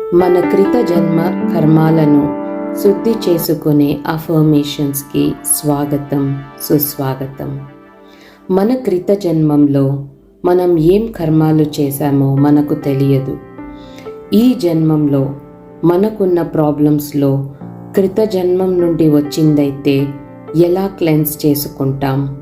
మన కృత జన్మ కర్మాలను శుద్ధి చేసుకునే అఫర్మేషన్స్కి స్వాగతం సుస్వాగతం. మన కృత జన్మంలో మనం ఏం కర్మాలు చేశామో మనకు తెలియదు. ఈ జన్మంలో మనకున్న ప్రాబ్లమ్స్లో కృత జన్మం నుండి వచ్చిందైతే ఎలా క్లెన్స్ చేసుకుంటాం?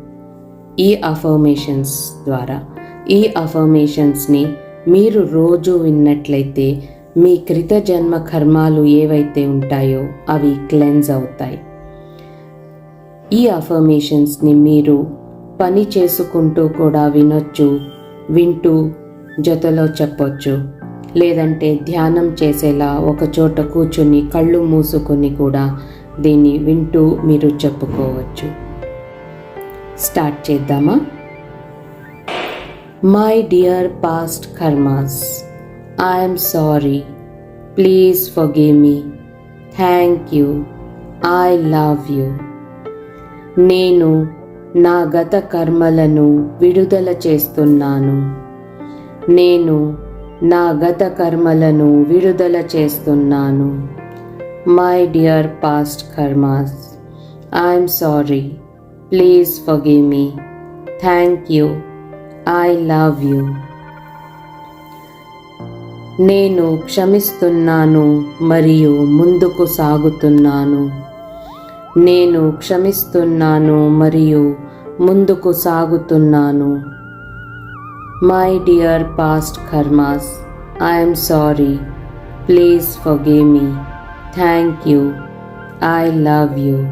ఈ అఫర్మేషన్స్ ద్వారా. ఈ అఫర్మేషన్స్ని మీరు రోజు విన్నట్లయితే మీ కృత జన్మ కర్మాలు ఏవైతే ఉంటాయో అవి క్లెన్స్ అవుతాయి. ఈ అఫర్మేషన్స్ని మీరు పని చేసుకుంటూ కూడా వినొచ్చు వింటూ జతలో చెప్పొచ్చు. లేదంటే ధ్యానం చేసేలా ఒక చోట కూర్చుని కళ్ళు మూసుకొని కూడా దీన్ని వింటూ మీరు చెప్పుకోవచ్చు. స్టార్ట్ చేద్దామా? My dear past karmas I'm sorry please forgive me thank you I love you నేను నా గత కర్మలను విడుదల చేస్తున్నాను. నేను నా గత కర్మలను విడుదల చేస్తున్నాను. My dear past karmas I'm sorry please forgive me thank you I love you నేను క్షమిస్తున్నాను మరియు ముందుకు సాగుతున్నాను. నేను క్షమిస్తున్నాను మరియు ముందుకు సాగుతున్నాను. My dear past karmas I'm sorry please forgive me thank you I love you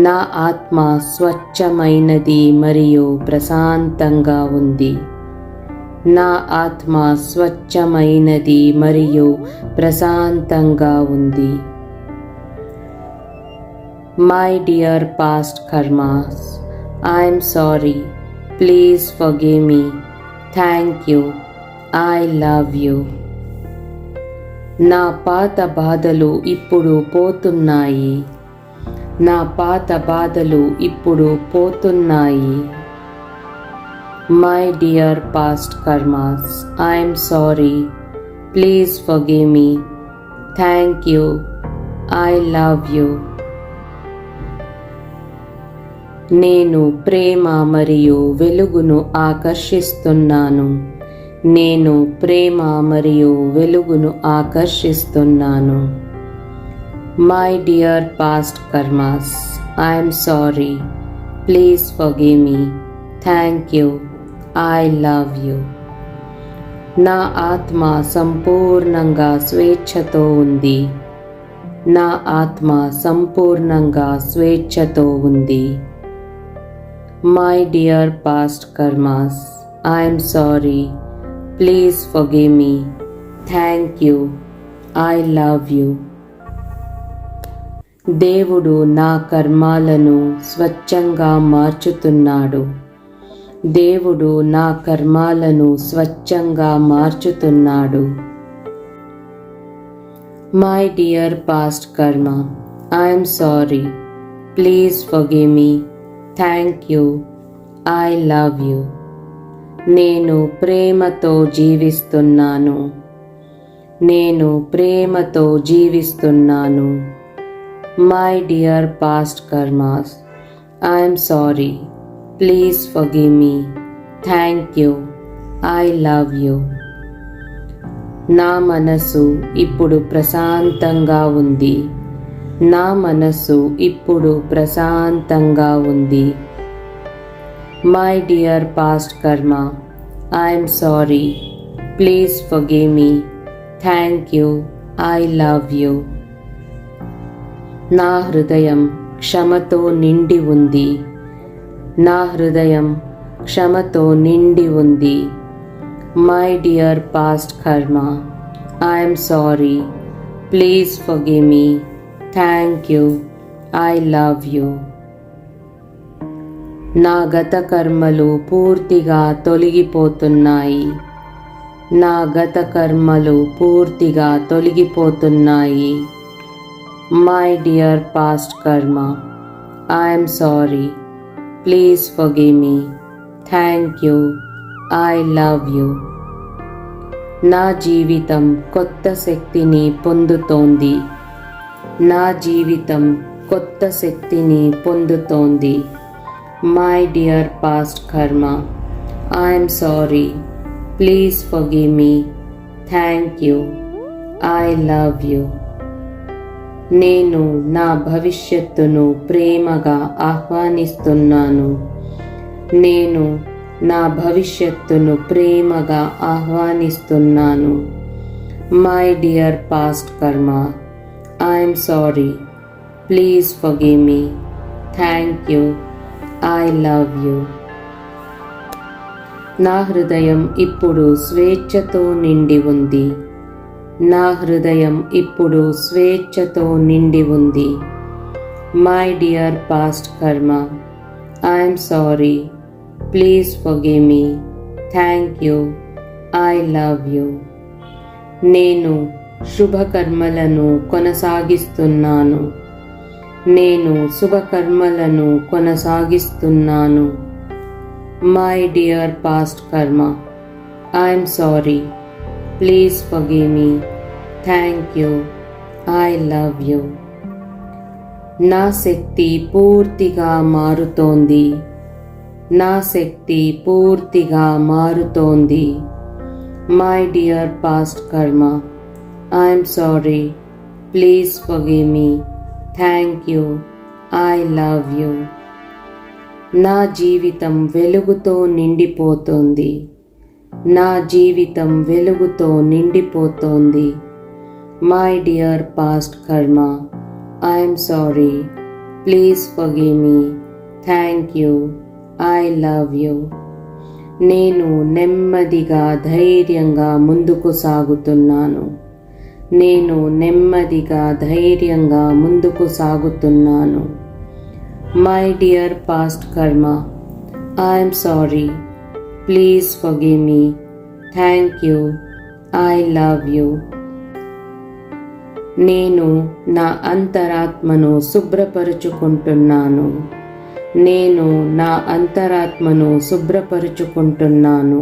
నా ఆత్మ స్వచ్ఛమైనది మరియు ప్రశాంతంగా ఉంది. నా ఆత్మ స్వచ్ఛమైనది మరియు ప్రశాంతంగా ఉంది. My dear past karmas I'm sorry please forgive me thank you I love you నా పాత బాధలు ఇప్పుడు పోతున్నాయి. నా పాత బాధలు ఇప్పుడు పోతున్నాయి. My dear past karmas I'm sorry please forgive me thank you I love you నేను ప్రేమ మరియు వెలుగును ఆకర్షిస్తున్నాను. నేను ప్రేమ మరియు వెలుగును ఆకర్షిస్తున్నాను. My dear past karmas I'm sorry please forgive me thank you I love you నా ఆత్మ సంపూర్ణంగా స్వేచ్ఛతో ఉంది. నా ఆత్మ సంపూర్ణంగా స్వేచ్ఛతో ఉంది. My dear past karmas I'm sorry please forgive me thank you I love you దేవుడు నా కర్మాలను స్వచ్ఛంగా మార్చుతున్నాడు. దేవుడు నా కర్మాలను స్వచ్ఛంగా మార్చుతున్నాడు. My dear past karma I'm sorry please forgive me thank you I love you నేను ప్రేమతో జీవిస్తున్నాను. నేను ప్రేమతో జీవిస్తున్నాను. My dear past karmas I'm sorry please forgive me thank you I love you నా మనసు ఇప్పుడు ప్రశాంతంగా ఉంది. నా మనసు ఇప్పుడు ప్రశాంతంగా ఉంది. My dear past karma I'm sorry please forgive me thank you I love you నా హృదయం క్షమతో నిండి ఉంది. నా హృదయం క్షమతో నిండి ఉంది. My dear past karma I'm sorry please forgive me thank you I love you నా గత కర్మలు పూర్తిగా తొలగిపోతున్నాయి. నా గత కర్మలు పూర్తిగా తొలగిపోతున్నాయి. My dear past karma I'm sorry please forgive me thank you I love you నా జీవితం కొత్త శక్తిని పొందుతోంది. నా జీవితం కొత్త శక్తిని పొందుతోంది. My dear past karma I'm sorry please forgive me thank you I love you నేను నా భవిష్యత్తును ప్రేమగా ఆహ్వానిస్తున్నాను. నేను నా భవిష్యత్తును ప్రేమగా ఆహ్వానిస్తున్నాను. My dear past karma I'm sorry please forgive me thank you I love you నా హృదయం ఇప్పుడు స్వేచ్ఛతో నిండి ఉంది. నా హృదయం ఇప్పుడు స్వేచ్ఛతో నిండి ఉంది. My dear past karma I'm sorry please forgive me thank you I love you నేను శుభకర్మలను కొనసాగిస్తున్నాను. నేను శుభకర్మలను కొనసాగిస్తున్నాను. My dear past karma I'm sorry please forgive me thank you I love you నా శక్తి పూర్తిగా మారుతోంది. నా శక్తి పూర్తిగా మారుతోంది. My dear past karma I'm sorry please forgive me thank you I love you నా జీవితం వెలుగుతో నిండిపోతోంది. నా జీవితం వెలుగుతో నిండిపోతోంది. My dear past karma I'm sorry please forgive me thank you I love you నేను నెమ్మదిగా ధైర్యంగా ముందుకు సాగుతున్నాను. నేను నెమ్మదిగా ధైర్యంగా ముందుకు సాగుతున్నాను. My dear past karma I'm sorry please forgive me thank you I love you నేను నా అంతరాత్మను శుభ్రపరుచుకుంటున్నాను. నేను నా అంతరాత్మను శుభ్రపరుచుకుంటున్నాను.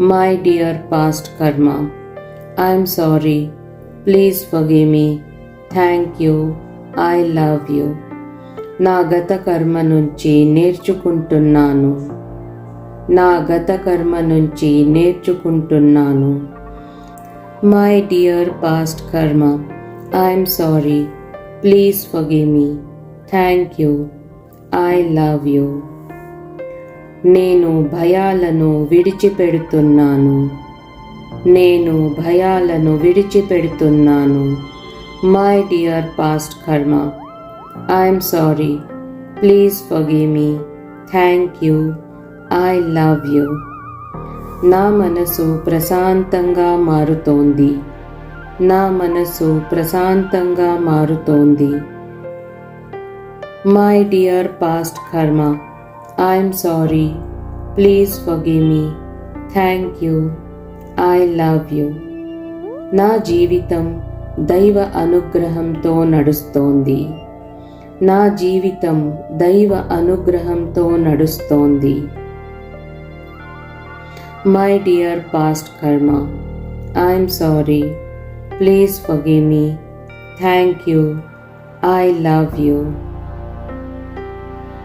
My dear past karma I'm sorry please forgive me thank you I love you నా గత కర్మ నుంచి నేర్చుకుంటున్నాను. నా గత కర్మ నుంచి నేర్చుకుంటున్నాను. My dear past karma I'm sorry please forgive me thank you I love you నేను భయాలను విడిచిపెడుతున్నాను. నేను భయాలను విడిచిపెడుతున్నాను. My dear past karma I'm sorry please forgive me thank you I love you నా మనసు ప్రశాంతంగా మారుతోంది. నా మనసు ప్రశాంతంగా మారుతోంది. My dear past karma I'm sorry please forgive me thank you I love you నా జీవితం దైవ అనుగ్రహంతో నడుస్తోంది. నా జీవితం దైవ అనుగ్రహంతో నడుస్తోంది. My dear past karma I'm sorry please forgive me thank you I love you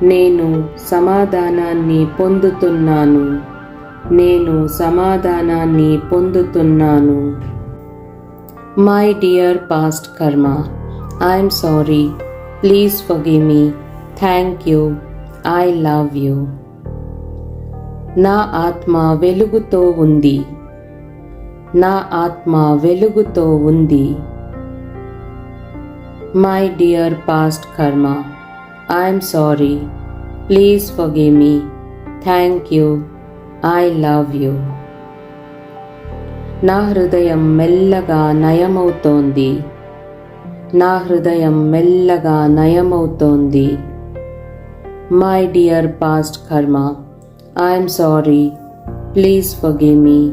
నేను సమాధానాన్ని పొందుతున్నాను. నేను సమాధానాన్ని పొందుతున్నాను. My dear past karma I'm sorry please forgive me thank you I love you నా ఆత్మ వెలుగుతో ఉంది. నా ఆత్మ వెలుగుతో ఉంది. My dear past karma I'm sorry please forgive me thank you I love you నా హృదయం మెల్లగా నయమవుతోంది. నా హృదయం మెల్లగా నయమవుతోంది. My dear past karma I'm sorry please forgive me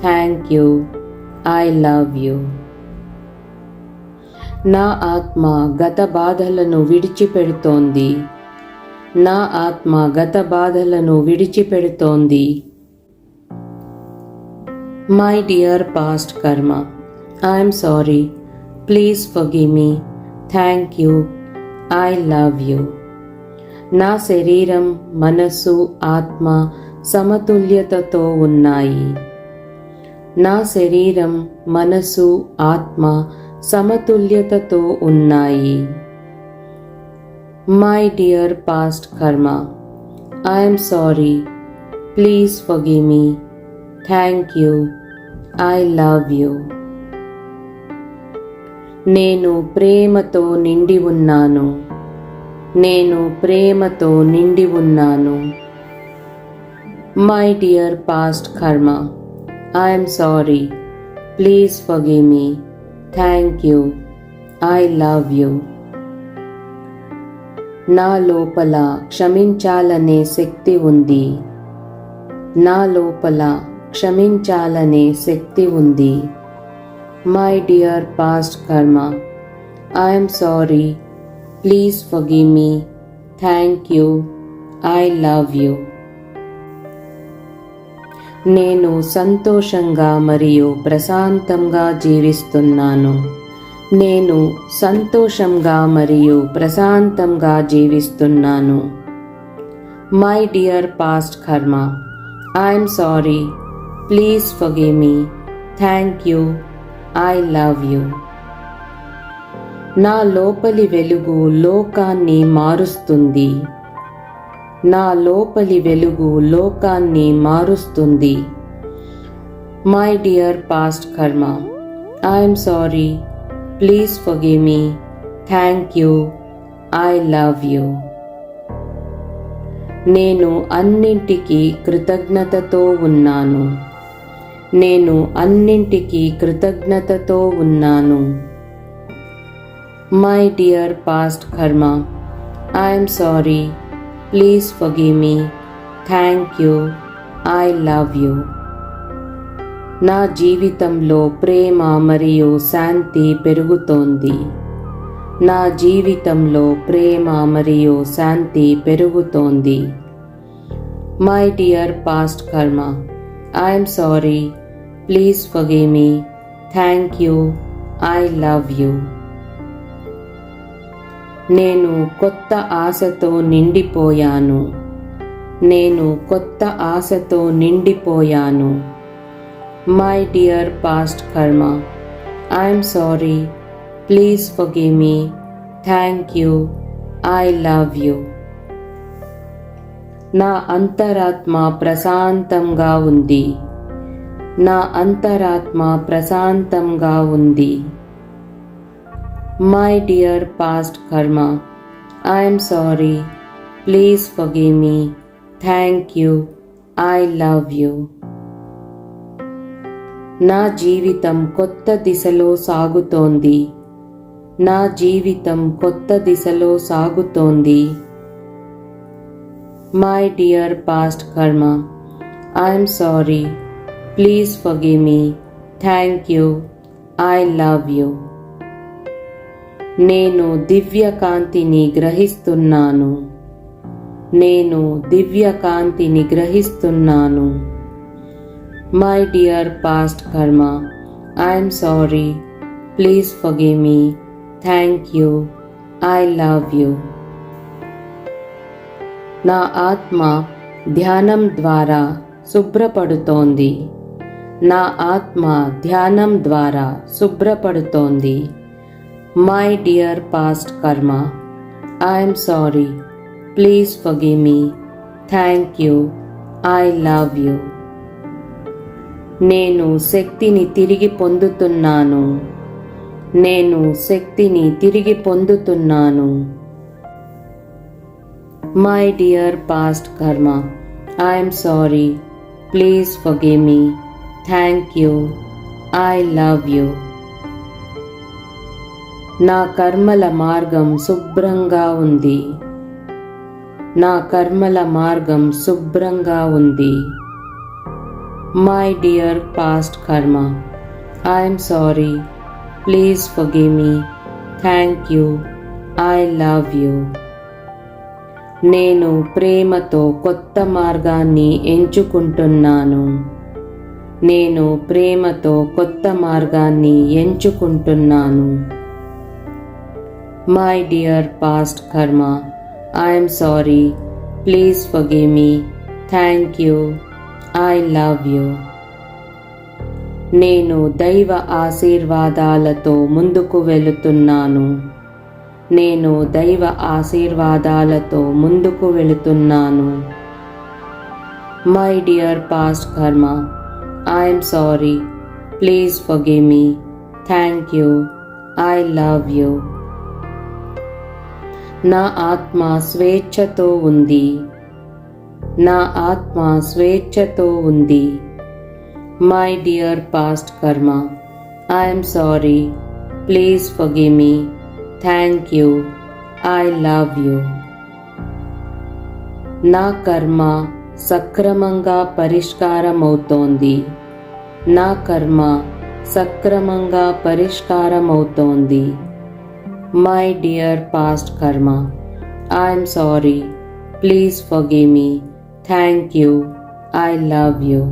thank you I love you నా ఆత్మ గత బాధలను విడిచిపెడుతోంది. నా ఆత్మ గత బాధలను విడిచిపెడుతోంది. My dear past karma I'm sorry please forgive me thank you I love you నా శరీరం మనస్సు ఆత్మ సమతుల్యతతో ఉన్నాయి. నా శరీరం మనసు ఆత్మ సమతుల్యతతో ఉన్నాయి. My dear past karma I'm sorry please forgive me thank you I love you నేను ప్రేమతో నిండి ఉన్నాను. నేను ప్రేమతో నిండి ఉన్నాను. My dear past karma I'm sorry please forgive me thank you I love you నా లోపల క్షమించాలనే శక్తి ఉంది. నా లోపల క్షమించాలనే శక్తి ఉంది. My dear past karma I'm sorry please forgive me thank you I love you నేను సంతోషంగా మరియు ప్రశాంతంగా జీవిస్తున్నాను. నేను సంతోషంగా మరియు ప్రశాంతంగా జీవిస్తున్నాను. My dear past karma I'm sorry please forgive me thank you I love you నా లోపలి వెలుగు లోకాన్ని మారుస్తుంది. నా లోపలి వెలుగు లోకాన్ని మారుస్తుంది. My dear past karma I'm sorry please forgive me thank you I love you నేను అన్నింటికీ కృతజ్ఞతతో ఉన్నాను. నేను అన్నింటికీ కృతజ్ఞతతో ఉన్నాను. My dear past karma I'm sorry please forgive me thank you I love you నా జీవితంలో ప్రేమ మరియు శాంతి పెరుగుతోంది. నా జీవితంలో ప్రేమ మరియు శాంతి పెరుగుతోంది. My dear past karma I'm sorry please ఫగేమి me thank you I love you నేను కొత్త ఆశతో నిండిపోయాను. నేను కొత్త ఆశతో నిండిపోయాను. My dear past karma I'm sorry please forgive me thank you I love you నా అంతరాత్మ ప్రశాంతంగా ఉంది. నా అంతరాత్మ ప్రశాంతంగా ఉంది. My dear past karma I'm sorry please forgive me thank you I love you నా జీవితం కొత్త దిశలో సాగుతోంది. నా జీవితం కొత్త దిశలో సాగుతోంది. My dear past karma I'm sorry please forgive me thank you I love you నేను దివ్య కాంతిని గ్రహిస్తున్నాను. నేను దివ్య కాంతిని గ్రహిస్తున్నాను my dear past karma I'm sorry please forgive me thank you I love you నా ఆత్మ ధ్యానం ద్వారా శుభ్రపడుతోంది. నా ఆత్మ ధ్యానం ద్వారా శుభ్రపడుతోంది. My dear past karma I'm sorry please forgive me thank you I love you నేను శక్తిని తిరిగి పొందుతున్నాను. నేను శక్తిని తిరిగి పొందుతున్నాను. My dear past karma I'm sorry please forgive me thank you I love you నా కర్మల మార్గం శుభ్రంగా ఉంది. నా కర్మల మార్గం శుభ్రంగా ఉంది. My dear past karma I'm sorry please forgive me thank you I love you నేను ప్రేమతో కొత్త మార్గాన్ని ఎంచుకుంటున్నాను. నేను ప్రేమతో కొత్త మార్గాన్ని ఎంచుకుంటున్నాను. My dear past karma I'm sorry please forgive me thank you I love you నేను దైవ ఆశీర్వాదాలతో ముందుకు వెళుతున్నాను. నేను దైవ ఆశీర్వాదాలతో ముందుకు వెళుతున్నాను. My dear past karma I'm sorry please forgive me thank you I love you నా ఆత్మ స్వేచ్ఛతో ఉంది. నా ఆత్మ స్వేచ్ఛతో ఉంది. My dear past karma I'm sorry please forgive me thank you I love you నా కర్మ సక్రమంగా పరిష్కారమవుతోంది. నా కర్మ సక్రమంగా పరిష్కారమవుతోంది. My dear past karma I'm sorry please forgive me thank you I love you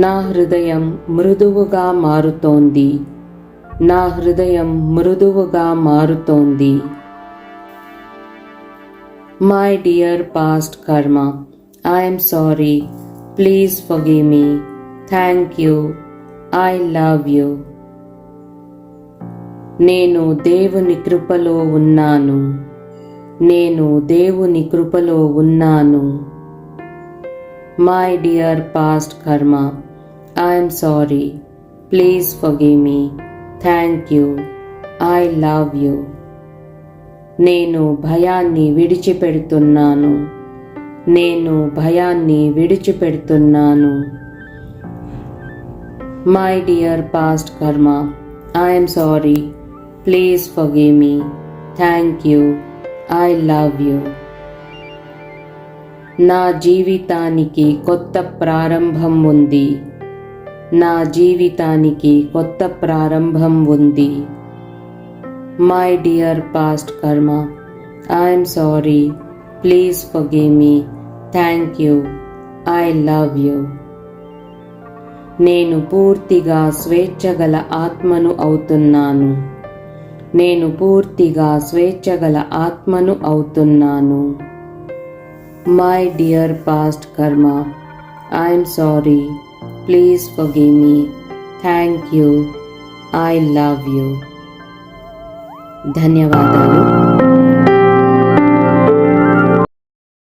నా హృదయం మృదువుగా మారుతోంది. నా హృదయం మృదువుగా మారుతోంది. My dear past karma I'm sorry please forgive me thank you I love you నేను దేవుని కృపలో ఉన్నాను. నేను దేవుని కృపలో ఉన్నాను. My dear past karma I'm sorry please forgive me thank you I love you నేను భయాన్ని విడిచిపెడుతున్నాను. నేను భయాన్ని విడిచిపెడుతున్నాను. My dear past karma I'm sorry please forgive me thank you I love you నా జీవితానికి కొత్త ప్రారంభం ఉంది. నా జీవితానికి కొత్త ప్రారంభం ఉంది. My dear past karma I'm sorry please forgive me thank you I love you నేను పూర్తిగా స్వేచ్ఛగల ఆత్మను అవుతున్నాను. నేను పూర్తిగా స్వేచ్ఛగల ఆత్మను అవుతున్నాను. My dear past karma I'm sorry please forgive me thank you I love you ధన్యవాదాలు.